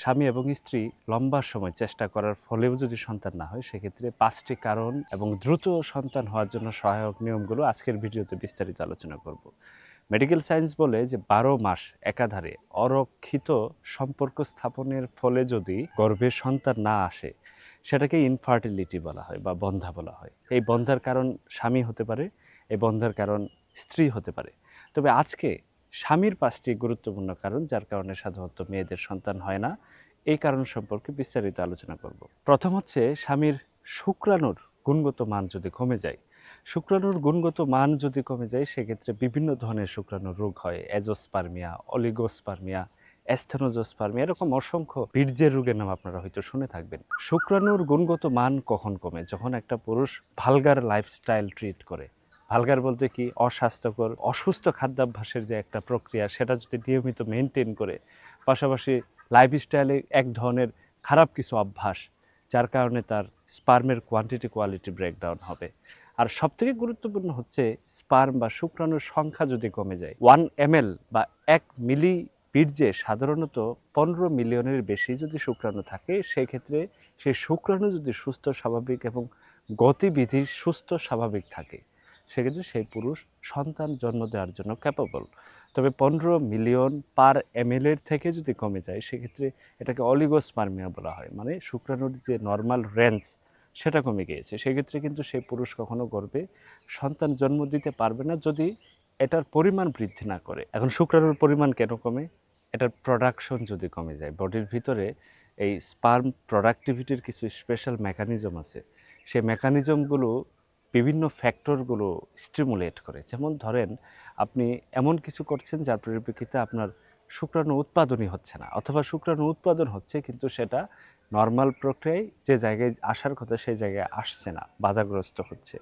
স্বামী এবং স্ত্রী লম্বা সময় চেষ্টা করার ফলেও যদি সন্তান না হয়, সেক্ষেত্রে পাঁচটি কারণ এবং দ্রুত সন্তান হওয়ার জন্য সহায়ক নিয়মগুলো আজকের ভিডিওতে বিস্তারিত আলোচনা করব। মেডিকেল সায়েন্স বলে যে বারো মাস একাধারে অরক্ষিত সম্পর্ক স্থাপনের ফলে যদি গর্ভে সন্তান না আসে, সেটাকে ইনফার্টিলিটি বলা হয় বা বন্ধা বলা হয়। এই বন্ধার কারণ স্বামী হতে পারে, এই বন্ধার কারণ স্ত্রী হতে পারে। তবে আজকে স্বামীর পাঁচটি গুরুত্বপূর্ণ কারণ, যার কারণে সাধারণত মেয়েদের সন্তান হয় না। এই কারণ সম্পর্কে বিস্তারিত আলোচনা করব। প্রথম হচ্ছে, স্বামীর শুক্রাণুর গুণগত মান যদি কমে যায়, শুক্রাণুর গুণগত মান যদি কমে যায়, সেক্ষেত্রে বিভিন্ন ধরনের শুক্রাণুর রোগ হয়। অ্যাজোস্পার্মিয়া, অলিগোস্পার্মিয়া, অ্যাস্থেনোজোস্পার্মিয়া, এরকম অসংখ্য বীর্যের রোগের নাম আপনারা হয়তো শুনে থাকবেন। শুক্রাণুর গুণগত মান কখন কমে? যখন একটা পুরুষ ভালগার লাইফস্টাইল ট্রিট করে ভালগার বলতে কি, অস্বাস্থ্যকর, অসুস্থ খাদ্যাভ্যাসের যে একটা প্রক্রিয়া, সেটা যদি নিয়মিত মেনটেন করে, পাশাপাশি লাইফস্টাইলে এক ধরনের খারাপ কিছু অভ্যাস, যার কারণে তার স্পার্মের কোয়ান্টিটি কোয়ালিটি ব্রেকডাউন হবে। আর সবথেকে গুরুত্বপূর্ণ হচ্ছে স্পার্ম বা শুক্রাণুর সংখ্যা যদি কমে যায় ওয়ান এম বা এক মিলি বীর্যে সাধারণত পনেরো মিলিয়নের বেশি যদি শুক্রাণু থাকে সেই ক্ষেত্রে সেই শুক্রাণু যদি সুস্থ, স্বাভাবিক এবং গতিবিধি সুস্থ, স্বাভাবিক থাকে সেক্ষেত্রে সেই পুরুষ সন্তান জন্ম দেওয়ার জন্য ক্যাপাবল তবে পনেরো মিলিয়ন পার এম এর থেকে যদি কমে যায়, সেক্ষেত্রে এটাকে অলিগোস্পার্মিয়া বলা হয়। মানে শুক্রাণুর যে নর্মাল রেঞ্জ সেটা কমে গিয়েছে। সেক্ষেত্রে কিন্তু সেই পুরুষ কখনো গর্ভে সন্তান জন্ম দিতে পারবে না যদি এটার পরিমাণ বৃদ্ধি না করে। এখন শুক্রাণুর পরিমাণ কেন কমে? এটার প্রোডাকশন যদি কমে যায় বডির ভিতরে এই স্পার্ম প্রোডাক্টিভিটির কিছু স্পেশাল মেকানিজম আছে। সেই মেকানিজমগুলো বিভিন্ন ফ্যাক্টরগুলো স্টিমুলেট করে। যেমন ধরেন, আপনি এমন কিছু করছেন যার পরিপ্রেক্ষিতে আপনার শুক্রাণু উৎপাদনই হচ্ছে না, অথবা শুক্রাণু উৎপাদন হচ্ছে কিন্তু সেটা নর্মাল প্রক্রিয়ায় যে জায়গায় আসার কথা সেই জায়গায় আসছে না, বাধাগ্রস্ত হচ্ছে।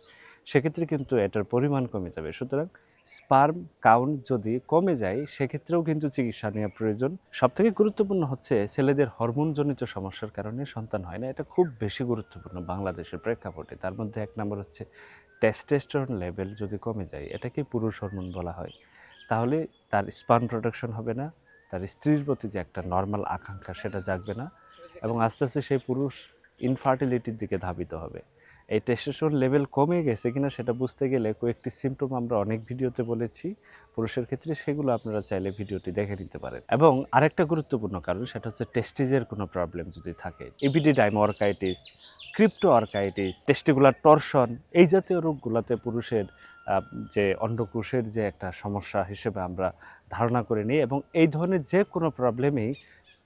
সেক্ষেত্রে কিন্তু এটার পরিমাণ কমে যাবে। সুতরাং স্পার্ম কাউন্ট যদি কমে যায়, সেক্ষেত্রেও কিন্তু চিকিৎসা নেওয়া প্রয়োজন। সবথেকে গুরুত্বপূর্ণ হচ্ছে ছেলেদের হরমোনজনিত সমস্যার কারণে সন্তান হয় না। এটা খুব বেশি গুরুত্বপূর্ণ বাংলাদেশের প্রেক্ষাপটে। তার মধ্যে এক নম্বর হচ্ছে টেস্টেস্টরন লেভেল যদি কমে যায়, এটাকে পুরুষ হরমোন বলা হয়। তাহলে তার স্পার্ম প্রোডাকশন হবে না, তার স্ত্রীর প্রতি যে একটা নর্মাল আকাঙ্ক্ষা সেটা জাগবে না এবং আস্তে আস্তে সেই পুরুষ ইনফার্টিলিটির দিকে ধাবিত হবে। এই টেস্টোস্টেরন লেভেল কমে গেছে কিনা সেটা বুঝতে গেলে কয়েকটি সিমটম আমরা অনেক ভিডিওতে বলেছি। পুরুষের ক্ষেত্রে সেগুলো আপনারা চাইলে ভিডিওটি দেখে নিতে পারেন। এবং আরেকটা গুরুত্বপূর্ণ কারণ, সেটা হচ্ছে টেস্টিজের কোনো প্রবলেম যদি থাকে। Epididymo orchitis crypto orchitis testicular torsion এই জাতীয় রোগগুলোতে পুরুষের যে অন্ডকোষের যে একটা সমস্যা হিসেবে আমরা ধারণা করে নিই এবং এই ধরনের যে কোনো প্রবলেমেই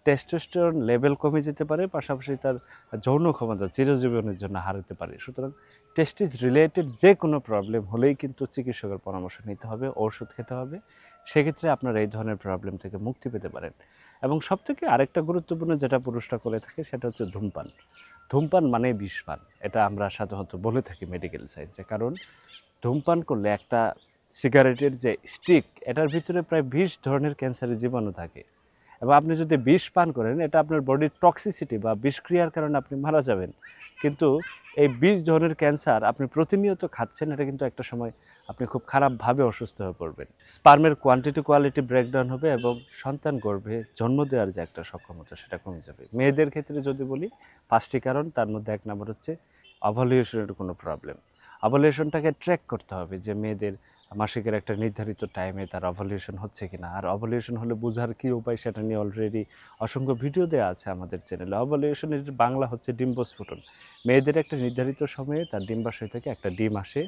টেস্টোস্টেরন লেভেল কমে যেতে পারে, পাশাপাশি তার যৌন ক্ষমতা চিরজীবনের জন্য হারাতে পারে। সুতরাং টেস্টিস রিলেটেড যে কোনো প্রবলেম হলেই কিন্তু চিকিৎসকের পরামর্শ নিতে হবে, ওষুধ খেতে হবে। সেক্ষেত্রে আপনারা এই ধরনের প্রবলেম থেকে মুক্তি পেতে পারেন। এবং সবথেকে আরেকটা গুরুত্বপূর্ণ যেটা পুরুষরা করে থাকে, সেটা হচ্ছে ধূমপান। ধূমপান মানে বিষপান এটা আমরা সাধারণত বলে থাকি মেডিকেল সায়েন্সে কারণ ধূমপান করলে একটা সিগারেটের যে স্টিক, এটার ভিতরে প্রায় বিশ ধরনের ক্যান্সারের জীবাণু থাকে। এবং আপনি যদি বিষ পান করেন, এটা আপনার বডির টক্সিসিটি বা বিষক্রিয়ার কারণে আপনি মারা যাবেন। কিন্তু এই বিষ ধরনের ক্যান্সার আপনি প্রতিনিয়ত খাচ্ছেন, এটা কিন্তু একটা সময় আপনি খুব খারাপভাবে অসুস্থ হয়ে পড়বেন। স্পার্মের কোয়ান্টিটি কোয়ালিটি ব্রেকডাউন হবে এবং সন্তান গর্ভে জন্ম দেওয়ার যে একটা সক্ষমতা, সেটা কমে যাবে। মেয়েদের ক্ষেত্রে যদি বলি, পাঁচটি কারণ, তার মধ্যে এক নম্বর হচ্ছে অভালিউশনের কোনো প্রবলেম অভালিউশনটাকে ট্র্যাক করতে হবে যে মেয়েদের মাসিকের একটা নির্ধারিত টাইমে তার অভলিউশন হচ্ছে কি না আর অভলিউশন হলে বোঝার কী উপায় সেটা নিয়ে অলরেডি অসংখ্য ভিডিও দেওয়া আছে আমাদের চ্যানেলে অভলিউশনের বাংলা হচ্ছে ডিম্বস্ফুটন। মেয়েদের একটা নির্ধারিত সময়ে তার ডিম্বাশয় থেকে একটা ডিম আসে।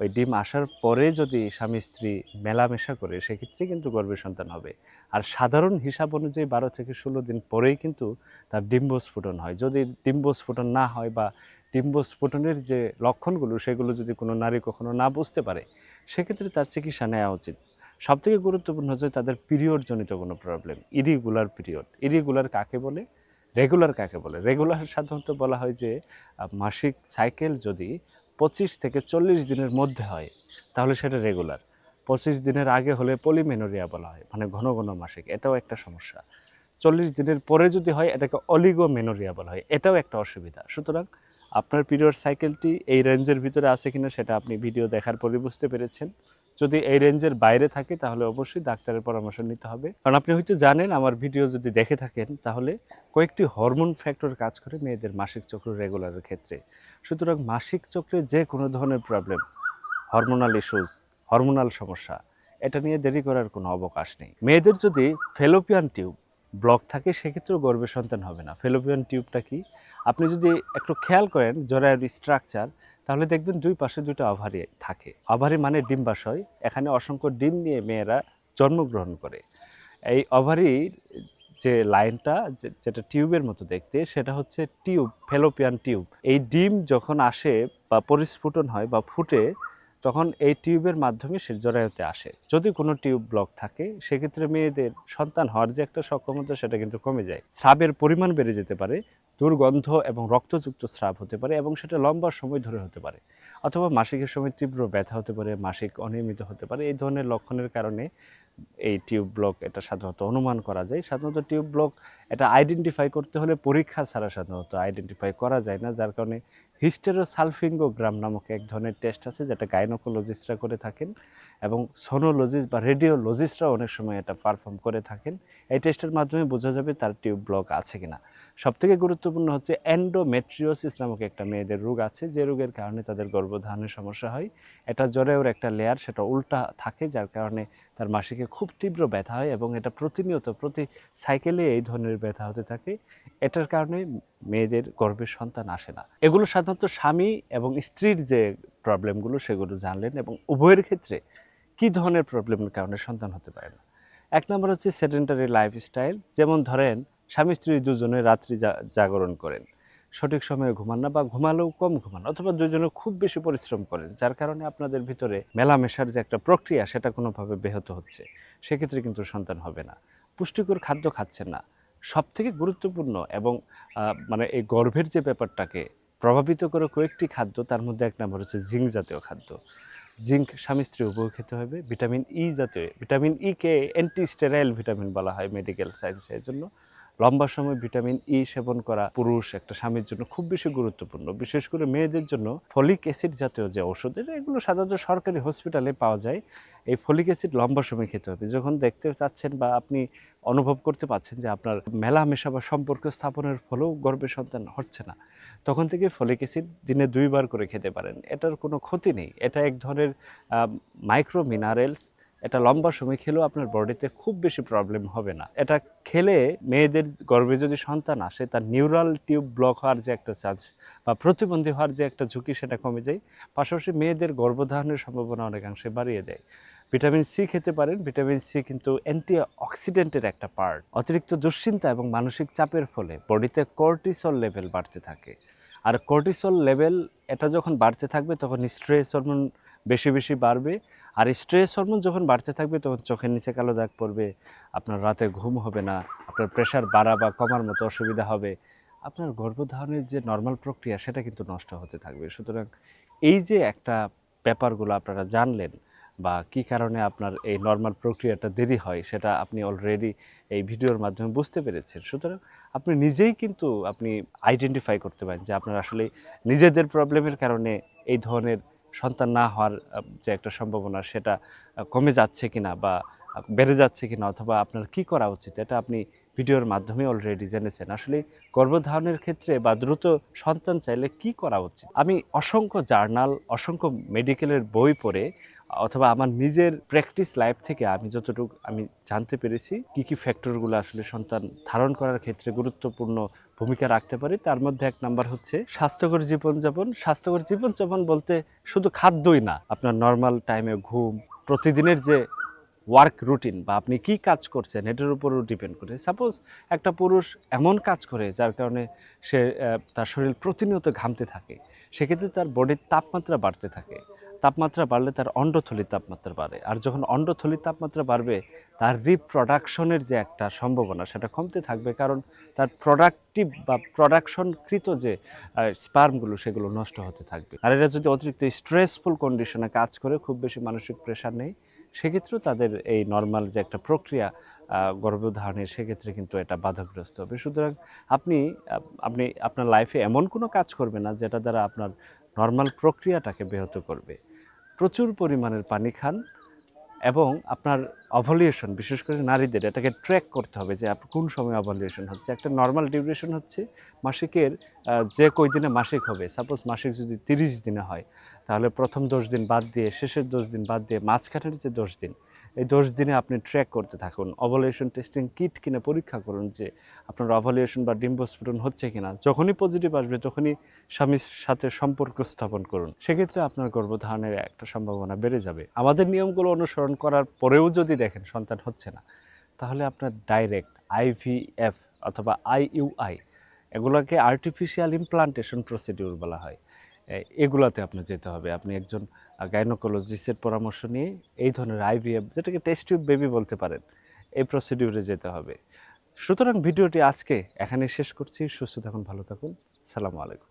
ওই ডিম আসার পরে যদি স্বামী স্ত্রী মেলামেশা করে, সেক্ষেত্রে কিন্তু গর্ভে সন্তান হবে। আর সাধারণ হিসাব অনুযায়ী বারো থেকে ষোলো দিন পরেই কিন্তু তার ডিম্বস্ফুটন হয়। যদি ডিম্বস্ফুটন না হয় বা ডিম্বস্ফুটনের যে লক্ষণগুলো, সেগুলো যদি কোনো নারী কখনো না বুঝতে পারে সেক্ষেত্রে তার চিকিৎসা নেওয়া উচিত। সবথেকে গুরুত্বপূর্ণ হচ্ছে তাদের পিরিয়ড জনিত কোনো প্রবলেম ইরিগুলার পিরিয়ড ইরিগুলার কাকে বলে? রেগুলার কাকে বলে? রেগুলার সাধারণত বলা হয় যে মাসিক সাইকেল যদি পঁচিশ থেকে চল্লিশ দিনের মধ্যে হয়, তাহলে সেটা রেগুলার পঁচিশ দিনের আগে হলে পলিমেনোরিয়া বলা হয় মানে ঘন ঘন মাসিক। এটাও একটা সমস্যা। চল্লিশ দিনের পরে যদি হয়, এটাকে অলিগোমেনোরিয়া বলা হয়। এটাও একটা অসুবিধা। সুতরাং আপনার পিরিয়ড সাইকেলটি এই রেঞ্জের ভিতরে আছে কিনা সেটা আপনি ভিডিও দেখার পরে বুঝতে পেরেছেন। যদি এই রেঞ্জের বাইরে থাকে তাহলে অবশ্যই ডাক্তারের পরামর্শ নিতে হবে। কারণ আপনি হয়তো জানেন আমার ভিডিও যদি দেখে থাকেন তাহলে কয়েকটি হরমোন ফ্যাক্টর কাজ করে মেয়েদের মাসিক চক্র রেগুলারের ক্ষেত্রে। সুতরাং মাসিক চক্রে যে কোনো ধরনের প্রবলেম হরমোনাল ইস্যুস হরমোনাল সমস্যা, এটা নিয়ে দেরি করার কোনো অবকাশ নেই। মেয়েদের যদি ফেলোপিয়ান টিউব ব্লক থাকে, সেক্ষেত্রেও গর্ভে সন্তান হবে না। ফেলোপিয়ান টিউবটা কি? আপনি যদি একটু খেয়াল করেন জরায়ুর স্ট্রাকচার তাহলে দেখবেন দুই পাশে দুটো অভারি থাকে। অভারি মানে ডিম্বাশয়, এখানে অসংখ্য ডিম নিয়ে মেয়েরা জন্মগ্রহণ করে। এই অভারির যে লাইনটা যেটা টিউবের মতো দেখতে, সেটা হচ্ছে টিউব ফেলোপিয়ান টিউব এই ডিম যখন আসে বা পরিস্ফুটন হয় বা ফুটে তখন এই টিউবের মাধ্যমে সে জরায়ুতে আসে। যদি কোনো টিউব ব্লক থাকে, সেক্ষেত্রে মেয়েদের সন্তান হওয়ার যে একটা সক্ষমতা, সেটা কিন্তু কমে যায়। স্রাবের পরিমাণ বেড়ে যেতে পারে, দুর্গন্ধ এবং রক্তযুক্ত স্রাব হতে পারে এবং সেটা লম্বা সময় ধরে হতে পারে। অথবা মাসিকের সময় তীব্র ব্যথা হতে পারে, মাসিক অনিয়মিত হতে পারে। এই ধরনের লক্ষণের কারণে এই টিউব ব্লক এটা সাধারণত অনুমান করা যায়। সাধারণত টিউব ব্লক এটা আইডেন্টিফাই করতে হলে পরীক্ষা ছাড়া সাধারণত আইডেন্টিফাই করা যায় না, যার কারণে হিস্টেরোসালফিঙ্গোগ্রাম নামক এক ধরনের টেস্ট আছে যেটা গাইনোকোলজিস্টরা করে থাকেন এবং সোনোলজিস্ট বা রেডিওলজিস্টরা অনেক সময় এটা পারফর্ম করে থাকেন। এই টেস্টের মাধ্যমে বোঝা যাবে তার টিউব ব্লক আছে কিনা। সবথেকে গুরুত্বপূর্ণ হচ্ছে অ্যান্ডোমেট্রিওসিস নামক একটা মেয়েদের রোগ আছে, যে রোগের কারণে তাদের গর্ভধারণের সমস্যা হয়। এটা জরায়ুর একটা লেয়ার সেটা উল্টা থাকে, যার কারণে তার মাসিকে খুব তীব্র ব্যথা হয় এবং এটা প্রতিনিয়ত, প্রতি সাইকেলে এই ধরনের ব্যথা হতে থাকে, এটার কারণে মেয়েদের গর্ভে সন্তান আসে না। এগুলো সাধারণত স্বামী এবং স্ত্রীর যে প্রবলেমগুলো সেগুলো জানলেন এবং উভয়ের ক্ষেত্রে কী ধরনের প্রবলেমের কারণে সন্তান হতে পারে না। এক নম্বর হচ্ছে সেডেন্টারি লাইফস্টাইল, যেমন ধরেন স্বামী স্ত্রী দুজনে রাত্রি জাগরণ করেন। সঠিক সময়ে ঘুমান না বা ঘুমালেও কম ঘুমান, অথবা দুজনে খুব বেশি পরিশ্রম করেন, যার কারণে আপনাদের ভিতরে মেলামেশার যে একটা প্রক্রিয়া সেটা কোনোভাবে ব্যাহত হচ্ছে। সেক্ষেত্রে কিন্তু সন্তান হবে না। পুষ্টিকর খাদ্য খাচ্ছেন না। সব থেকে গুরুত্বপূর্ণ এবং মানে এই গর্ভের যে ব্যাপারটাকে প্রভাবিত করে কয়েকটি খাদ্য, তার মধ্যে এক নম্বর হচ্ছে জিঙ্ক জাতীয় খাদ্য। জিঙ্ক স্বামী স্ত্রী উভয় খেতে হবে। ভিটামিন ই জাতীয়, ভিটামিন ই কে অ্যান্টি স্টেরাইল ভিটামিন বলা হয় মেডিকেল সায়েন্সের জন্য। লম্বা সময় ভিটামিন ই সেবন করা পুরুষ একটা স্বামীর জন্য খুব বেশি গুরুত্বপূর্ণ। বিশেষ করে মেয়েদের জন্য ফলিক অ্যাসিড জাতীয় যে ওষুধের এগুলো সাধারণত সরকারি হসপিটালে পাওয়া যায়। এই ফলিক অ্যাসিড লম্বা সময় খেতে হবে। যখন দেখতে চাচ্ছেন বা আপনি অনুভব করতে পাচ্ছেন যে আপনার মেলামেশা বা সম্পর্ক স্থাপনের ফলেও গর্ভে সন্তান হচ্ছে না, তখন থেকে ফলিক অ্যাসিড দিনে দুইবার করে খেতে পারেন। এটার কোনো ক্ষতি নেই। এটা এক ধরনের মাইক্রো মিনারেলস এটা লম্বা সময় খেলেও আপনার বডিতে খুব বেশি প্রবলেম হবে না। এটা খেলে মেয়েদের গর্ভে যদি সন্তান আসে, তার নিউরাল টিউব ব্লক হওয়ার যে একটা চান্স বা প্রতিবন্ধী হওয়ার যে একটা ঝুঁকি সেটা কমে যায়। পাশাপাশি মেয়েদের গর্ভধারণের সম্ভাবনা অনেকাংশে বাড়িয়ে দেয়। ভিটামিন সি খেতে পারেন। ভিটামিন সি কিন্তু অ্যান্টি অক্সিডেন্টের একটা পার্ট অতিরিক্ত দুশ্চিন্তা এবং মানসিক চাপের ফলে বডিতে কর্টিসল লেভেল বাড়তে থাকে। আর কর্টিসল লেভেল এটা যখন বাড়তে থাকবে, তখন স্ট্রেস হরমোন বেশি বেশি বাড়বে। আর স্ট্রেস হরমোন যখন বাড়তে থাকবে, তখন চোখের নিচে কালো দাগ পড়বে। আপনার রাতে ঘুম হবে না, আপনার প্রেশার বাড়া বা কমার মতো অসুবিধা হবে। আপনার গর্ভধারণের যে নর্মাল প্রক্রিয়া, সেটা কিন্তু নষ্ট হতে থাকবে। সুতরাং এই যে একটা ব্যাপারগুলো আপনারা জানলেন বা কি কারণে আপনার এই নর্মাল প্রক্রিয়াটা দেরি হয়, সেটা আপনি অলরেডি এই ভিডিওর মাধ্যমে বুঝতে পেরেছেন। সুতরাং আপনি নিজেই কিন্তু আপনি আইডেন্টিফাই করতে পারেন যে আপনার আসলে নিজেদের প্রবলেমের কারণে এই ধরনের সন্তান না হওয়ার যে একটা সম্ভাবনা, সেটা কমে যাচ্ছে কিনা বা বেড়ে যাচ্ছে কিনা অথবা আপনার কি করা উচিত, এটা আপনি ভিডিওর মাধ্যমে অলরেডি জেনেছেন। আসলে গর্ভধারণের ক্ষেত্রে বা দ্রুত সন্তান চাইলে কি করা উচিত? আমি অসংখ্য জার্নাল অসংখ্য মেডিকেলের বই পড়ে অথবা আমার নিজের প্র্যাকটিস লাইফ থেকে আমি যতটুকু আমি জানতে পেরেছি, কি কি ফ্যাক্টরগুলো আসলে সন্তান ধারণ করার ক্ষেত্রে গুরুত্বপূর্ণ ভূমিকা রাখতে পারে, তার মধ্যে এক নাম্বার হচ্ছে স্বাস্থ্যকর জীবনযাপন। স্বাস্থ্যকর জীবনযাপন বলতে শুধু খাদ্যই না, আপনার নর্মাল টাইমে ঘুম, প্রতিদিনের যে ওয়ার্ক রুটিন বা আপনি কি কাজ করছেন, এটার উপরও ডিপেন্ড করে। সাপোজ একটা পুরুষ এমন কাজ করে যার কারণে সে তার শরীর প্রতিনিয়ত ঘামতে থাকে, সেক্ষেত্রে তার বডির তাপমাত্রা বাড়তে থাকে। তাপমাত্রা বাড়লে তার অন্ডথলির তাপমাত্রা বাড়ে। আর যখন অন্ডথলির তাপমাত্রা বাড়বে, তার রিপ্রোডাকশনের যে একটা সম্ভাবনা, সেটা কমতে থাকবে। কারণ তার প্রোডাক্টিভ বা প্রোডাকশনকৃত যে স্পার্মগুলো সেগুলো নষ্ট হতে থাকবে। আর এরা যদি অতিরিক্ত স্ট্রেসফুল কন্ডিশনে কাজ করে, খুব বেশি মানসিক প্রেশার নেই, সেক্ষেত্রেও তাদের এই নর্মাল যে একটা প্রক্রিয়া গর্ভধারণের সেক্ষেত্রে কিন্তু এটা বাধাগ্রস্ত হবে। সুতরাং আপনি আপনি আপনার লাইফে এমন কোনো কাজ করবে না, যেটা দ্বারা আপনার নর্মাল প্রক্রিয়াটাকে ব্যাহত করবে। প্রচুর পরিমাণের পানি খান এবং আপনার অভলিউশন বিশেষ করে নারীদের, এটাকে ট্র্যাক করতে হবে যে কোন সময় অভলিউশন হচ্ছে। একটা নর্মাল ডিউরেশন হচ্ছে মাসিকের যে কই দিনে মাসিক হবে। সাপোজ মাসিক যদি তিরিশ দিনে হয়, তাহলে প্রথম দশ দিন বাদ দিয়ে, শেষের দশ দিন বাদ দিয়ে, মাঝখানের যে দশ দিন, এই দশ দিনে আপনি ট্র্যাক করতে থাকুন। অভলিউশন টেস্টিং কিট কিনে পরীক্ষা করুন যে আপনার অভলিউশন বা ডিম্বস্ফুটন হচ্ছে কিনা। যখনই পজিটিভ আসবে, তখনই স্বামীর সাথে সম্পর্ক স্থাপন করুন। সেক্ষেত্রে আপনার গর্ভধারণের একটা সম্ভাবনা বেড়ে যাবে। আমাদের নিয়মগুলো অনুসরণ করার পরেও যদি দেখেন, সন্তান হচ্ছে না। তাহলে আপনার ডাইরেক্ট আইভিএফ অথবা আইইউআই এগুলোকে আর্টিফিশিয়াল ইমপ্লান্টেশন প্রসিডিউর বলা হয়। এগুলাতে আপনি যেতে হবে। আপনি একজন গাইনোকোলজিস্টের পরামর্শ নিয়ে এই ধরনের আইভিএফ যেটাকে টেস্ট টিউব বেবি বলতে পারেন, এই প্রসিডিউরে যেতে হবে। সুতরাং ভিডিওটি আজকে এখানে শেষ করছি। সুস্থ থাকুন, ভালো থাকুন। সালামু আলাইকুম।